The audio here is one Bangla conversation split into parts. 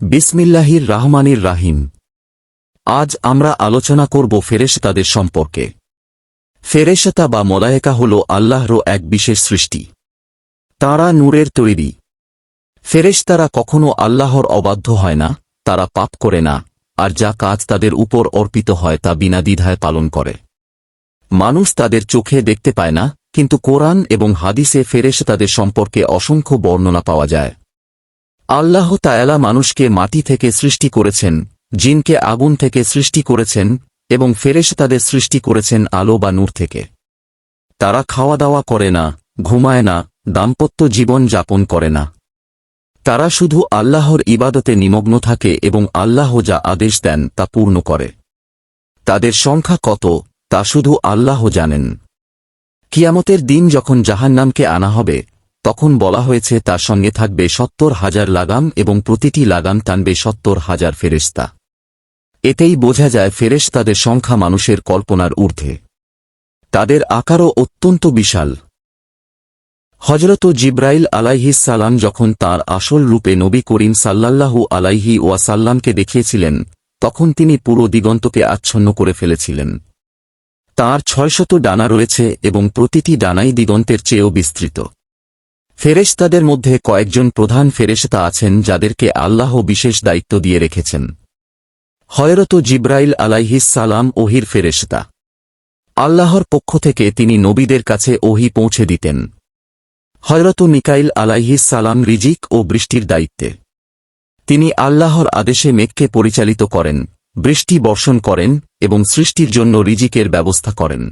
বিসমিল্লাহির রাহমানির রাহিম। আজ আমরা আলোচনা করব ফেরেশতাদের সম্পর্কে। ফেরেশতা বা মলায়েকা হল আল্লাহর এক বিশেষ সৃষ্টি। তারা নূরের তৈরি। ফেরেশতারা কখনো আল্লাহর অবাধ্য হয় না, তারা পাপ করে না, আর যা কাজ তাদের উপর অর্পিত হয় তা বিনা দ্বিধায় পালন করে। মানুষ তাদের চোখে দেখতে পায় না, কিন্তু কোরআন এবং হাদিসে ফেরেশতাদের সম্পর্কে অসংখ্য বর্ণনা পাওয়া যায়। আল্লাহ তায়ালা মানুষকে মাটি থেকে সৃষ্টি করেছেন, জিনকে আগুন থেকে সৃষ্টি করেছেন, এবং ফেরেশ তাদের সৃষ্টি করেছেন আলো বা নূর থেকে। তারা খাওয়া দাওয়া করে না, ঘুমায় না, দাম্পত্য জীবন যাপন করে না। তারা শুধু আল্লাহর ইবাদতে নিমগ্ন থাকে এবং আল্লাহ যা আদেশ দেন তা পূর্ণ করে। তাদের সংখ্যা কত, তা শুধু আল্লাহ জানেন। কিয়ামতের দিন যখন জাহান্নামকে আনা হবে তখন বলা হয়েছে, তার সঙ্গে থাকবে সত্তর হাজার লাগাম এবং প্রতিটি লাগাম টানবে সত্তর হাজার ফেরেস্তা এতেই বোঝা যায়, ফেরেশতাদের সংখ্যা মানুষের কল্পনার ঊর্ধ্বে। তাদের আকারও অত্যন্ত বিশাল। হজরত জিব্রাইল আলাইহিস সালাম যখন তার আসল রূপে নবী করিম সাল্লাল্লাহু আলাইহি ওয়াসাল্লামকে দেখিয়েছিলেন, তখন তিনি পুরো দিগন্তকে আচ্ছন্ন করে ফেলেছিলেন। তার ছয়শত ডানা রয়েছে এবং প্রতিটি ডানাই দিগন্তের চেয়েও বিস্তৃত। ফেরেশতাদের মধ্যে কয়েকজন প্রধান ফেরেশতা আছেন যাদেরকে আল্লাহ বিশেষ দায়িত্ব দিয়ে রেখেছেন। হয়রত জিব্রাইল আলাইহিস সালাম ওহির ফেরেশতা। আল্লাহর পক্ষ থেকে তিনি নবীদের কাছে ওহি পৌঁছে দিতেন। হয়রত মিকাইল আলাইহিস সালাম রিজিক ও বৃষ্টির দায়িত্বে। তিনি আল্লাহর আদেশে মেঘকে পরিচালিত করেন, বৃষ্টি বর্ষণ করেন এবং সৃষ্টির জন্য রিজিকের ব্যবস্থা করেন।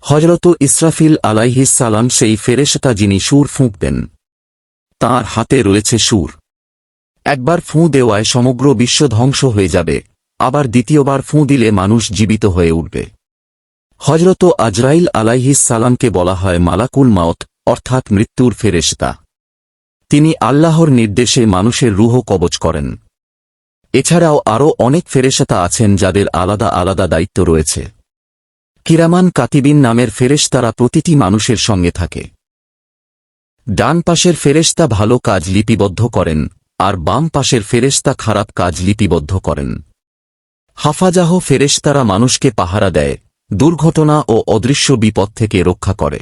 হজরত ইসরাফিল আলাইহিস সালাম সেই ফেরেশতা যিনি সুর ফুঁক দেন। তাঁর হাতে রয়েছে সুর। একবার ফুঁ দেওয়ায় সমগ্র বিশ্ব ধ্বংস হয়ে যাবে। আবার দ্বিতীয়বার ফুঁ দিলে মানুষ জীবিত হয়ে উঠবে। হজরত আজরাইল আলাইহিস সালামকে বলা হয় মালাকুল মাওত অর্থাৎ মৃত্যুর ফেরেশতা। তিনি আল্লাহর নির্দেশে মানুষের রুহ কবচ করেন। এছাড়াও আরও অনেক ফেরেশতা আছেন যাদের আলাদা আলাদা দায়িত্ব রয়েছে। কিরামান কাতিবিন নামের ফেরেশতারা প্রতিটি মানুষের সঙ্গে থাকে। ডান পাশের ফেরেশতা ভালো কাজ লিপিবদ্ধ করেন, আর বাম পাশের ফেরেশতা খারাপ কাজ লিপিবদ্ধ করেন। হাফাজাহ ফেরেশতারা মানুষকে পাহারা দেয়, দুর্ঘটনা ও অদৃশ্য বিপদ থেকে রক্ষা করে।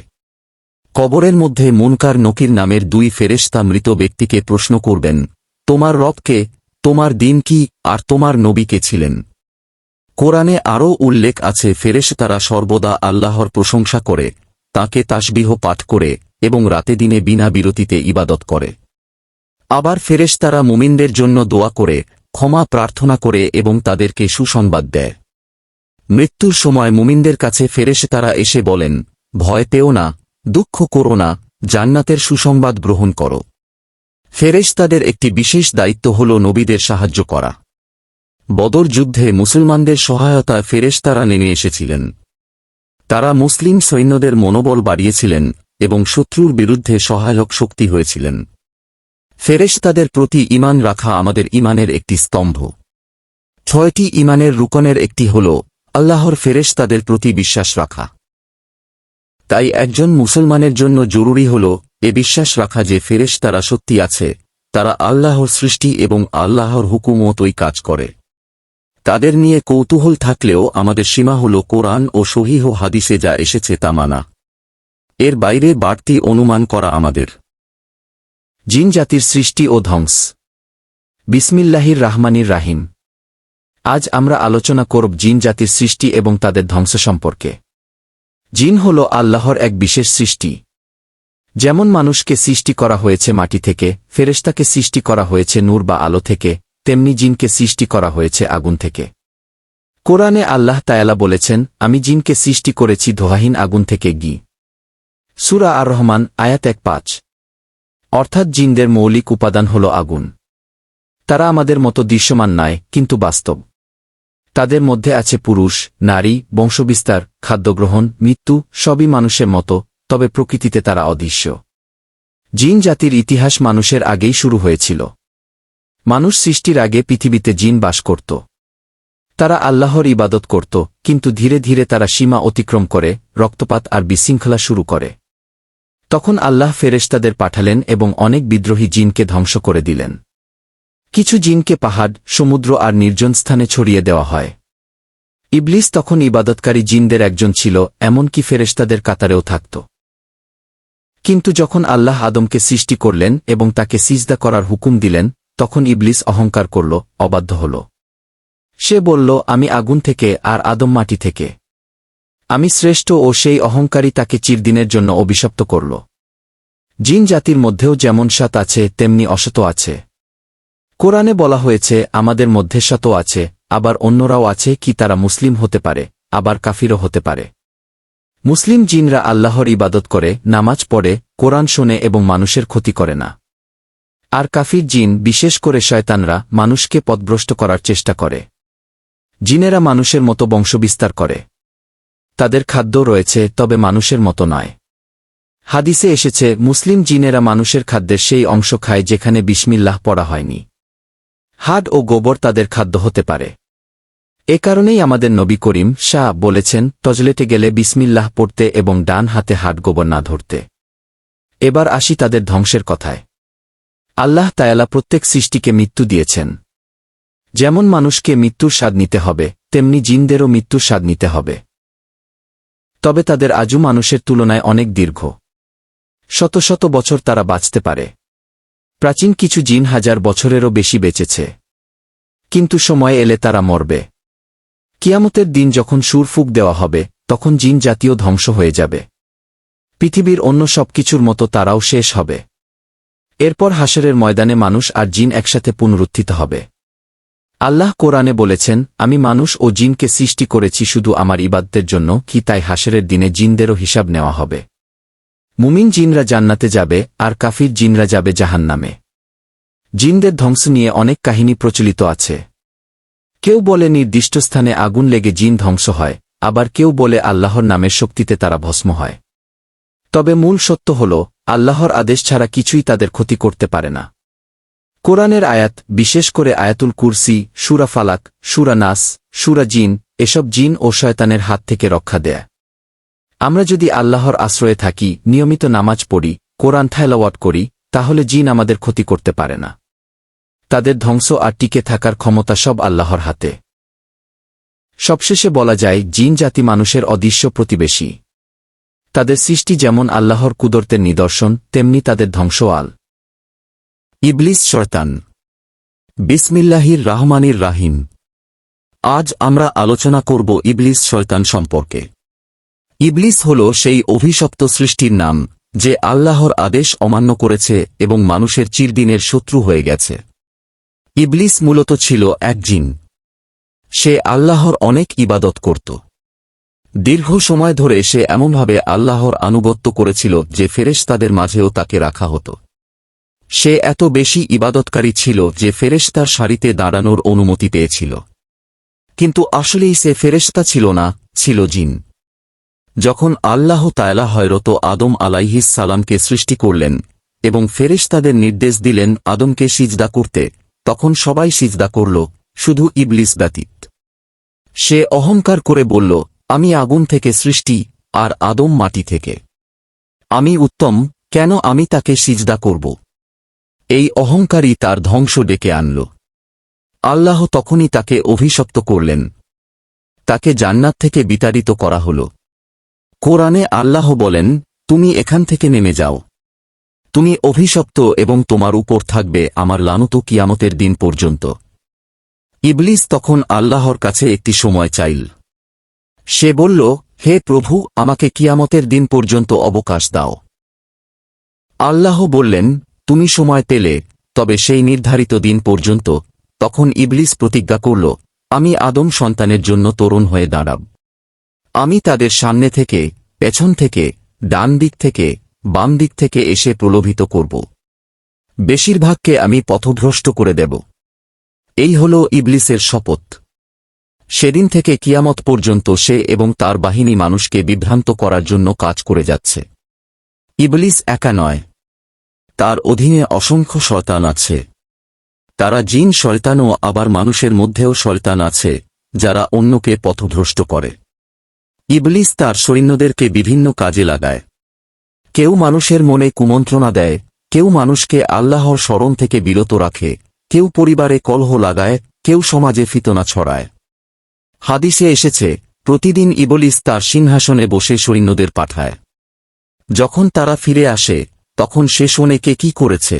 কবরের মধ্যে মুনকার নকির নামের দুই ফেরেশতা মৃত ব্যক্তিকে প্রশ্ন করবেন, তোমার রবকে, তোমার দিন কি, আর তোমার নবীকে ছিলেন? কোরআনে আরও উল্লেখ আছে ফেরেশতারা সর্বদা আল্লাহর প্রশংসা করে, তাকে তাসবিহ পাঠ করে এবং রাতে দিনে বিনা বিরতিতে ইবাদত করে। আবার ফেরেশতারা মুমিনদের জন্য দোয়া করে, ক্ষমা প্রার্থনা করে এবং তাদেরকে সুসংবাদ দেয়। মৃত্যুর সময় মুমিনদের কাছে ফেরেশতারা এসে বলেন, ভয় পেও না, দুঃখ করো না, জান্নাতের সুসংবাদ গ্রহণ করো। ফেরেশ তাদের একটি বিশেষ দায়িত্ব হল নবীদের সাহায্য করা। বদর যুদ্ধে মুসলমানদের সহায়তায় ফেরেশতারা নেমে এসেছিলেন। তারা মুসলিম সৈন্যদের মনোবল বাড়িয়েছিলেন এবং শত্রুর বিরুদ্ধে সহায়ক শক্তি হয়েছিলেন। ফেরেশতাদের প্রতি ইমান রাখা আমাদের ইমানের একটি স্তম্ভ। ছয়টি ইমানের রুকনের একটি হল আল্লাহর ফেরেশতাদের প্রতি বিশ্বাস রাখা। তাই একজন মুসলমানের জন্য জরুরি হল এ বিশ্বাস রাখা যে ফেরেশতারা সত্যি আছে, তারা আল্লাহর সৃষ্টি এবং আল্লাহর হুকুমতই কাজ করে। তাদের নিয়ে কৌতূহল থাকলেও আমাদের সীমা হল কোরআন ও সহিহ হাদিসে যা এসেছে তা মানা। এর বাইরে বাড়তি অনুমান করা আমাদের। জিন জাতির সৃষ্টি ও ধ্বংস। বিসমিল্লাহির রাহমানির রাহিম। আজ আমরা আলোচনা করব জিন জাতির সৃষ্টি এবং তাদের ধ্বংস সম্পর্কে। জিন হল আল্লাহর এক বিশেষ সৃষ্টি। যেমন মানুষকে সৃষ্টি করা হয়েছে মাটি থেকে, ফেরেশতাকে সৃষ্টি করা হয়েছে নূর বা আলো থেকে তেমনি জিনকে সৃষ্টি করা হয়েছে আগুন থেকে। কোরআনে আল্লাহ তায়ালা বলেছেন, আমি জিনকে সৃষ্টি করেছি ধোহাহীন আগুন থেকে গি সুরা আর রহমান আয়াত এক পাঁচ। অর্থাৎ জিনদের মৌলিক উপাদান হল আগুন। তারা আমাদের মতো দৃশ্যমান নয়, কিন্তু বাস্তব। তাদের মধ্যে আছে পুরুষ, নারী, বংশবিস্তার, খাদ্যগ্রহণ, মৃত্যু, সবই মানুষের মতো, তবে প্রকৃতিতে তারা অদৃশ্য। জিন জাতির ইতিহাস মানুষের আগেই শুরু হয়েছিল। মানুষ সৃষ্টির আগে পৃথিবীতে জিন বাস করত। তারা আল্লাহর ইবাদত করত, কিন্তু ধীরে ধীরে তারা সীমা অতিক্রম করে, রক্তপাত আর বিশৃঙ্খলা শুরু করে। তখন আল্লাহ ফেরেশতাদের পাঠালেন এবং অনেক বিদ্রোহী জিনকে ধ্বংস করে দিলেন। কিছু জিনকে পাহাড়, সমুদ্র আর নির্জন স্থানে ছড়িয়ে দেওয়া হয়। ইবলিস তখন ইবাদতকারী জিনদের একজন ছিল, এমনকি ফেরেশতাদের কাতারেও থাকত। কিন্তু যখন আল্লাহ আদমকে সৃষ্টি করলেন এবং তাকে সিজদা করার হুকুম দিলেন তখন ইবলিস অহংকার করল, অবাধ্য হল। সে বলল, আমি আগুন থেকে আর আদম মাটি থেকে। আমি শ্রেষ্ঠ ও সেই অহংকারী তাকে চিরদিনের জন্য অভিশপ্ত করল। জিন জাতির মধ্যেও যেমন সৎ আছে, তেমনি অসত আছে। কোরআনে বলা হয়েছে, আমাদের মধ্যে শত আছে, আবার অন্যরাও আছে কি তারা মুসলিম হতে পারে, আবার কাফিরও হতে পারে। মুসলিম জিনরা আল্লাহর ইবাদত করে, নামাজ পড়ে, কোরআন শোনে এবং মানুষের ক্ষতি করে না। আর কাফির জিন, বিশেষ করে শয়তানরা, মানুষকে পথভ্রষ্ট করার চেষ্টা করে। জিনেরা মানুষের মতো বংশবিস্তার করে। তাদের খাদ্য রয়েছে, তবে মানুষের মতো নয়। হাদিসে এসেছে, মুসলিম জিনেরা মানুষের খাদ্যের সেই অংশ খায় যেখানে বিসমিল্লাহ পড়া হয়নি। হাড ও গোবর তাদের খাদ্য হতে পারে। এ কারণেই আমাদের নবী করিম শাহ বলেছেন, তজলেটে গেলে বিসমিল্লাহ পড়তে এবং ডান হাতে হাট গোবর না ধরতে। এবার আসি তাদের ধ্বংসের কথায়। আল্লাহ তায়ালা প্রত্যেক সৃষ্টিকে মৃত্যু দিয়েছেন। যেমন মানুষকে মৃত্যুর স্বাদ নিতে হবে, তেমনি জিনদেরও মৃত্যুর স্বাদ নিতে হবে। তবে তাদের আজু মানুষের তুলনায় অনেক দীর্ঘ। শত শত বছর তারা বাঁচতে পারে। প্রাচীন কিছু জিন হাজার বছরেরও বেশি বেঁচেছে। কিন্তু সময় এলে তারা মরবে। কিয়ামতের দিন যখন সুর ফুক দেওয়া হবে, তখন জিন জাতীয় ধ্বংস হয়ে যাবে। পৃথিবীর অন্য সবকিছুর মতো তারাও শেষ হবে। এরপর হাসরের ময়দানে মানুষ আর জিন একসাথে পুনরুত্থিত হবে। আল্লাহ কোরআনে বলেছেন, আমি মানুষ ও জিনকে সৃষ্টি করেছি শুধু আমার ইবাদদের জন্য, কি তাই হাসরের দিনে জিনদেরও হিসাব নেওয়া হবে। মুমিন জিনরা জান্নাতে যাবে, আর কাফির জিনরা যাবে জাহান্নামে। জিনদের ধ্বংস নিয়ে অনেক কাহিনী প্রচলিত আছে। কেউ বলে নির্দিষ্ট স্থানে আগুন লেগে জিন ধ্বংস হয়, আবার কেউ বলে আল্লাহর নামের শক্তিতে তারা ভস্ম হয়। তবে মূল সত্য হল, আল্লাহর আদেশ ছাড়া কিছুই তাদের ক্ষতি করতে পারে না। কোরআনের আয়াত, বিশেষ করে আয়াতুল কুরসি, সুরা ফালাক, সুরা নাস, সুরা জিন, এসব জিন ও শয়তানের হাত থেকে রক্ষা দেয়। আমরা যদি আল্লাহর আশ্রয়ে থাকি, নিয়মিত নামাজ পড়ি, কোরআন থাইলাওয়াট করি, তাহলে জিন আমাদের ক্ষতি করতে পারে না। তাদের ধ্বংস আর টিকে থাকার ক্ষমতা সব আল্লাহর হাতে। সবশেষে বলা যায়, জিন জাতি মানুষের অদৃশ্য প্রতিবেশী। তাদের সৃষ্টি যেমন আল্লাহর কুদরতের নিদর্শন, তেমনি তাদের ধ্বংস আল ইবলিস শয়তান। বিসমিল্লাহির রাহমানির রাহিম। আজ আমরা আলোচনা করব ইবলিস শয়তান সম্পর্কে। ইবলিস হল সেই অভিশপ্ত সৃষ্টির নাম, যে আল্লাহর আদেশ অমান্য করেছে এবং মানুষের চিরদিনের শত্রু হয়ে গেছে। ইবলিস মূলত ছিল এক জিন। সে আল্লাহর অনেক ইবাদত করত। দীর্ঘ সময় ধরে সে এমনভাবে আল্লাহর আনুগত্য করেছিল যে ফেরেশতাদের মাঝেও তাকে রাখা হতো। সে এত বেশি ইবাদতকারী ছিল যে ফেরেশতার সারিতে দাঁড়ানোর অনুমতি পেয়েছিল। কিন্তু আসলেই সে ফেরেশতা ছিল না, ছিল জিন। যখন আল্লাহ তায়লা হয়রত আদম আলাইহিস সালামকে সৃষ্টি করলেন এবং ফেরেশতাদের নির্দেশ দিলেন আদমকে সিজদা করতে, তখন সবাই সিজদা করল, শুধু ইবলিস ব্যতীত। সে অহংকার করে বলল আমি আগুন থেকে সৃষ্টি আর আদম মাটি থেকে। আমি উত্তম, কেন আমি তাকে সিজদা করব? এই অহংকারী তার ধ্বংস ডেকে আনল। আল্লাহ তখনই তাকে অভিশপ্ত করলেন। তাকে জান্নাত থেকে বিতাড়িত করা হল। কোরআনে আল্লাহ বলেন, তুমি এখান থেকে নেমে যাও। তুমি অভিশপ্ত এবং তোমার উপর থাকবে আমার লানত কিয়ামতের দিন পর্যন্ত। ইবলিস তখন আল্লাহর কাছে একটি সময় চাইল। সে বলল, হে প্রভু, আমাকে কিয়ামতের দিন পর্যন্ত অবকাশ দাও। আল্লাহ বললেন, তুমি সময় পেলে, তবে সেই নির্ধারিত দিন পর্যন্ত। তখন ইবলিস প্রতিজ্ঞা করল, আমি আদম সন্তানের জন্য তরুণ হয়ে দাঁড়াব। আমি তাদের সামনে থেকে, পেছন থেকে, ডান দিক থেকে, বাম দিক থেকে এসে প্রলোভিত করব। বেশিরভাগকে আমি পথভ্রষ্ট করে দেব। এই হল ইবলিসের শপথ। সেদিন থেকে কিয়ামত পর্যন্ত সে এবং তার বাহিনী মানুষকে বিভ্রান্ত করার জন্য কাজ করে যাচ্ছে। ইবলিস একা নয়। তার অধীনে অসংখ্য শয়তান আছে। তারা জিন শয়তানও আবার মানুষের মধ্যেও শয়তান আছে, যারা অন্যকে পথভ্রষ্ট করে। ইবলিস তার সৈন্যদেরকে বিভিন্ন কাজে লাগায়। কেউ মানুষের মনে কুমন্ত্রণা দেয়, কেউ মানুষকে আল্লাহর স্মরণ থেকে বিরত রাখে, কেউ পরিবারে কলহ লাগায়, কেউ সমাজে ফিতনা ছড়ায়। হাদিসে এসেছে, প্রতিদিন ইবলিস তার সিংহাসনে বসে সৈন্যদের পাঠায়। যখন তারা ফিরে আসে, তখন সে শোনে কে কি করেছে।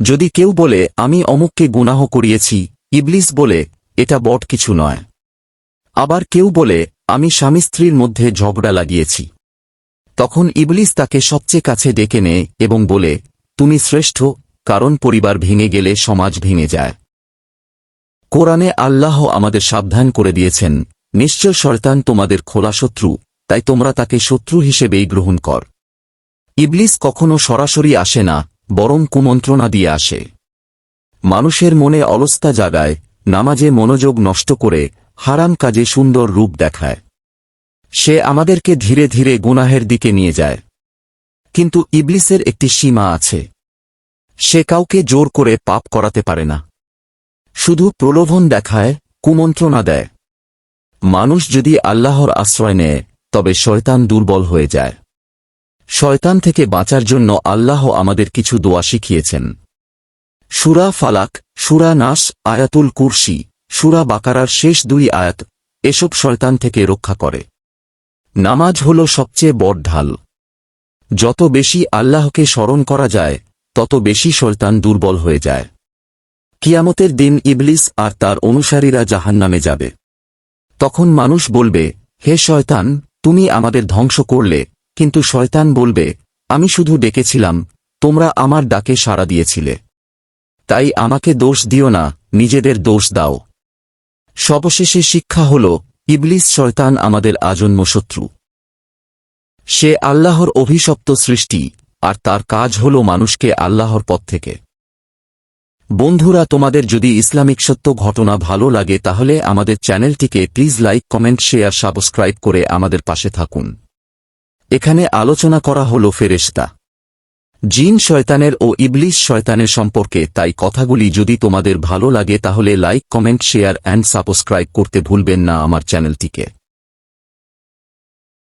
যদি কেউ বলে, আমি অমুককে গুনাহ করিয়েছি ইবলিস বলে, এটা বট কিছু নয় আবার কেউ বলে, আমি স্বামী স্ত্রীর মধ্যে ঝগড়া লাগিয়েছি তখন ইবলিস তাকে সবচেয়ে কাছে ডেকে নেয় এবং বলে, তুমি শ্রেষ্ঠ, কারণ পরিবার ভেঙে গেলে সমাজ ভেঙে যায় কোরআনে আল্লাহ আমাদের সাবধান করে দিয়েছেন, নিশ্চয় শয়তান তোমাদের খোলা শত্রু, তাই তোমরা তাকে শত্রু হিসেবেই গ্রহণ কর। ইবলিস কখনো সরাসরি আসে না, বরং কুমন্ত্রণা দিয়ে আসে। মানুষের মনে অলস্তা জাগায়, নামাজে মনোযোগ নষ্ট করে, হারাম কাজে সুন্দর রূপ দেখায়। সে আমাদেরকে ধীরে ধীরে গুনাহের দিকে নিয়ে যায়। কিন্তু ইবলিসের একটি সীমা আছে। সে কাউকে জোর করে পাপ করাতে পারে না। শুধু প্রলোভন দেখায়, কুমন্ত্রণা দেয়। মানুষ যদি আল্লাহর আশ্রয় নেয়, তবে শয়তান দুর্বল হয়ে যায়। শয়তান থেকে বাঁচার জন্য আল্লাহ আমাদের কিছু দোয়া শিখিয়েছেন। সুরা ফালাক, সুরা নাস, আয়াতুল কুরসি, সুরা বাকারার শেষ দুই আয়াত, এসব শয়তান থেকে রক্ষা করে। নামাজ হল সবচেয়ে বড় ঢাল। যত বেশি আল্লাহকে স্মরণ করা যায়, তত বেশি শয়তান দুর্বল হয়ে যায়। কিয়ামতের দিন ইবলিস আর তার অনুসারীরা জাহান্নামে যাবে। তখন মানুষ বলবে, হে শয়তান, তুমি আমাদের ধ্বংস করলে। কিন্তু শয়তান বলবে, আমি শুধু ডেকেছিলাম, তোমরা আমার ডাকে সাড়া দিয়েছিলে। তাই আমাকে দোষ দিও না, নিজেদের দোষ দাও। সবশেষে শিক্ষা হল, ইবলিস শয়তান আমাদের আজন্ম শত্রু। সে আল্লাহর অভিশপ্ত সৃষ্টি, আর তার কাজ হল মানুষকে আল্লাহর পথ থেকে বন্ধুরা, তোমাদের যদি ইসলামিক সত্য ঘটনা ভালো লাগে, তাহলে আমাদের চ্যানেলটিকে please like, comment, share, subscribe করে আমাদের পাশে থাকুন। এখানে আলোচনা করা হল ফেরেশতা। জিন শয়তানের ও ইবলিশ শয়তানের সম্পর্কে, তাই কথাগুলি যদি তোমাদের ভালো লাগে, তাহলে like, comment, share, and subscribe করতে ভুলবেন না আমার চ্যানেলটিকে।